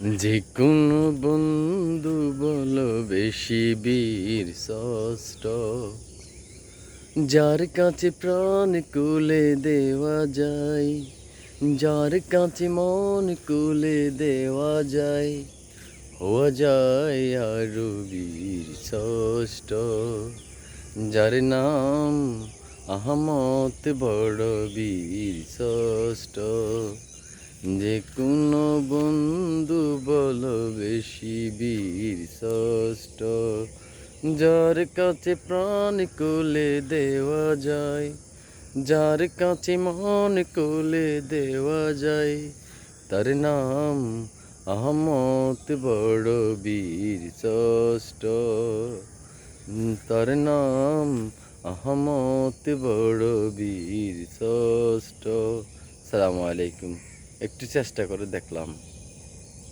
যে কোনো বন্ধু বলো বেশি বীর, ষষ্ঠ। যার কাছে প্রাণ কুলে দেওয়া যায়, যার কাছে মন কুলে দেওয়া যায়, হওয়া যায় আরও বীর, ষষ্ঠ। যার নাম আহমত বড় বীর, ষষ্ঠ। যে কোনো বন্ধু বলো বেশি বীর, ষষ্ঠ। যার কাছে প্রাণ কোলে দেওয়া যায়, যার কাছে মন কোলে দেওয়া যায়, তার নাম আহমত বড় বীর, ষষ্ঠ। তার নাম আহমত বড় বীর, ষষ্ঠ। সালামু আলাইকুম। একটু চেষ্টা করে দেখলাম।